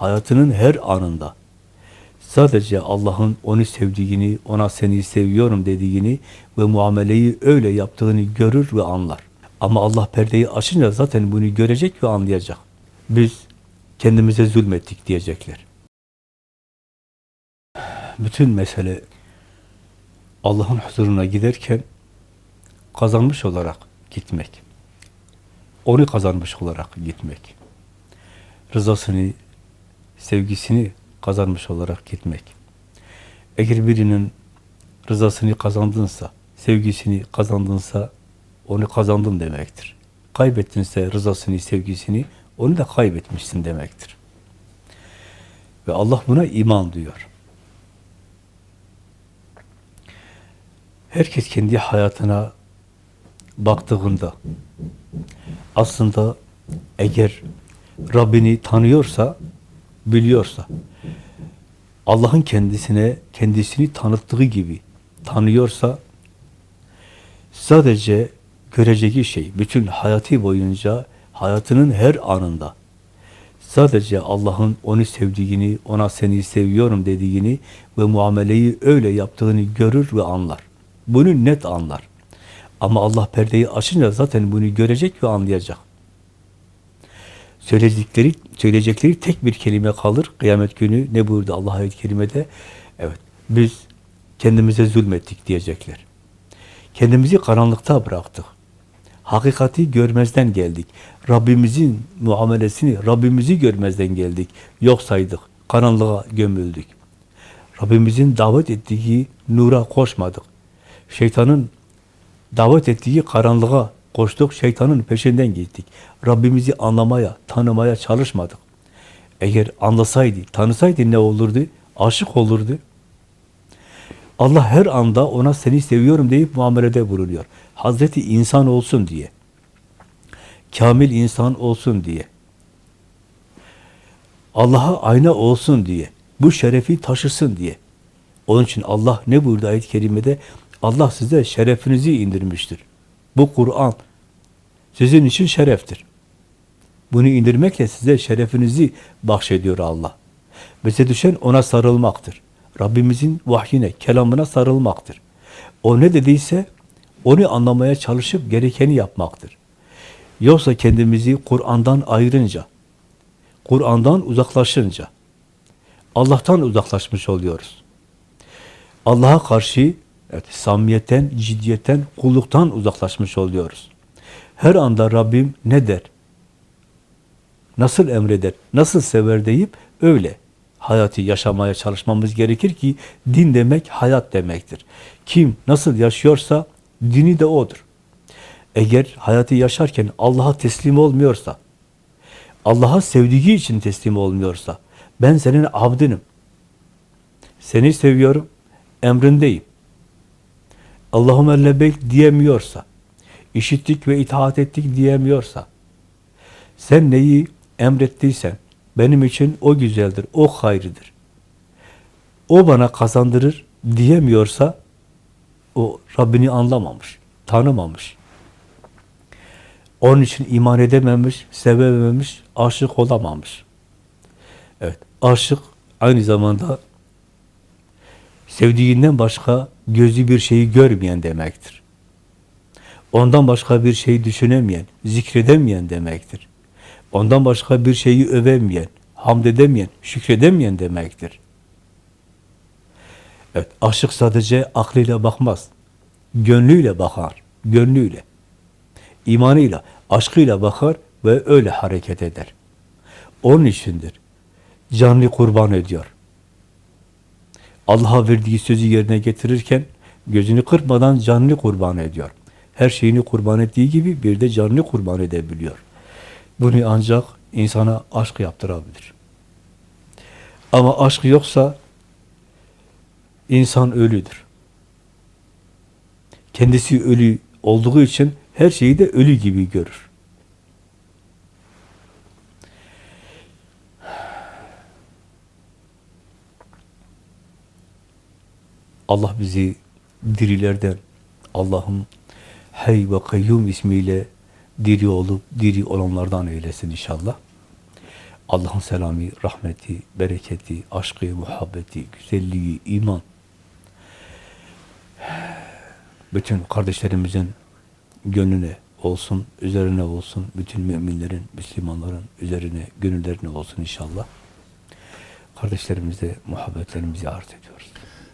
hayatının her anında sadece Allah'ın onu sevdiğini, ona seni seviyorum dediğini ve muameleyi öyle yaptığını görür ve anlar. Ama Allah perdeyi açınca zaten bunu görecek ve anlayacak. Biz kendimize zulmettik diyecekler. Bütün mesele Allah'ın huzuruna giderken kazanmış olarak gitmek. Onu kazanmış olarak gitmek. Rızasını, sevgisini kazanmış olarak gitmek. Eğer birinin rızasını kazandınsa, sevgisini kazandınsa onu kazandın demektir. Kaybettinse rızasını, sevgisini onu da kaybetmişsin demektir. Ve Allah buna iman diyor. Herkes kendi hayatına baktığında aslında eğer Rabbini tanıyorsa, biliyorsa, Allah'ın kendisine, kendisini tanıttığı gibi tanıyorsa, sadece göreceği şey, bütün hayatı boyunca, hayatının her anında, sadece Allah'ın onu sevdiğini, ona seni seviyorum dediğini ve muameleyi öyle yaptığını görür ve anlar. Bunu net anlar. Ama Allah perdeyi açınca zaten bunu görecek ve anlayacak. Söyleyecekleri, söyleyecekleri tek bir kelime kalır. Kıyamet günü ne buyurdu Allah ayet-i kerimede? Evet, biz kendimize zulmettik diyecekler. Kendimizi karanlıkta bıraktık. Hakikati görmezden geldik. Rabbimizin muamelesini, Rabbimizi görmezden geldik. Yok saydık. Karanlığa gömüldük. Rabbimizin davet ettiği nura koşmadık. Şeytanın davet ettiği karanlığa koştuk, şeytanın peşinden gittik. Rabbimizi anlamaya, tanımaya çalışmadık. Eğer anlasaydı, tanısaydı ne olurdu? Aşık olurdu. Allah her anda ona seni seviyorum deyip muamelede bulunuyor. Hazreti insan olsun diye. Kamil insan olsun diye. Allah'a ayna olsun diye. Bu şerefi taşısın diye. Onun için Allah ne buyurdu ayet-i kerimede? Allah size şerefinizi indirmiştir. Bu Kur'an sizin için şereftir. Bunu indirmekle size şerefinizi bahşediyor Allah. Bize düşen ona sarılmaktır. Rabbimizin vahyine, kelamına sarılmaktır. O ne dediyse onu anlamaya çalışıp gerekeni yapmaktır. Yoksa kendimizi Kur'an'dan ayırınca, Kur'an'dan uzaklaşınca, Allah'tan uzaklaşmış oluyoruz. Allah'a karşı evet, samimiyetten, ciddiyetten, kulluktan uzaklaşmış oluyoruz. Her anda Rabbim ne der? Nasıl emreder? Nasıl sever deyip öyle hayatı yaşamaya çalışmamız gerekir ki din demek hayat demektir. Kim nasıl yaşıyorsa dini de odur. Eğer hayatı yaşarken Allah'a teslim olmuyorsa, Allah'a sevdiği için teslim olmuyorsa, ben senin abdinim, seni seviyorum, emrindeyim. Allahümme lebbeyk diyemiyorsa, işittik ve itaat ettik diyemiyorsa, sen neyi emrettiysen, benim için o güzeldir, o hayrıdır. O bana kazandırır diyemiyorsa, o Rabbini anlamamış, tanımamış. Onun için iman edememiş, sevememiş, aşık olamamış. Evet, aşık aynı zamanda sevdiğinden başka gözü bir şeyi görmeyen demektir. Ondan başka bir şey düşünemeyen, zikredemeyen demektir. Ondan başka bir şeyi övemeyen, hamd edemeyen, şükredemeyen demektir. Evet, aşık sadece aklıyla bakmaz. Gönlüyle bakar, gönlüyle. imanıyla, aşkıyla bakar ve öyle hareket eder. Onun içindir. Canlı kurban ediyor. Allah'a verdiği sözü yerine getirirken gözünü kırpmadan canlı kurban ediyor. Her şeyini kurban ettiği gibi bir de canlı kurban edebiliyor. Bunu ancak insana aşk yaptırabilir. Ama aşk yoksa insan ölüdür. Kendisi ölü olduğu için her şeyi de ölü gibi görür. Allah bizi dirilerden, Allah'ım Hey ve Kayyum ismiyle diri olup diri olanlardan eylesin inşallah. Allah'ın selamı, rahmeti, bereketi, aşkı, muhabbeti, güzelliği, iman, bütün kardeşlerimizin gönlüne olsun, üzerine olsun, bütün müminlerin, Müslümanların üzerine, gönüllerine olsun inşallah. Kardeşlerimize muhabbetlerimizi arz ediyoruz.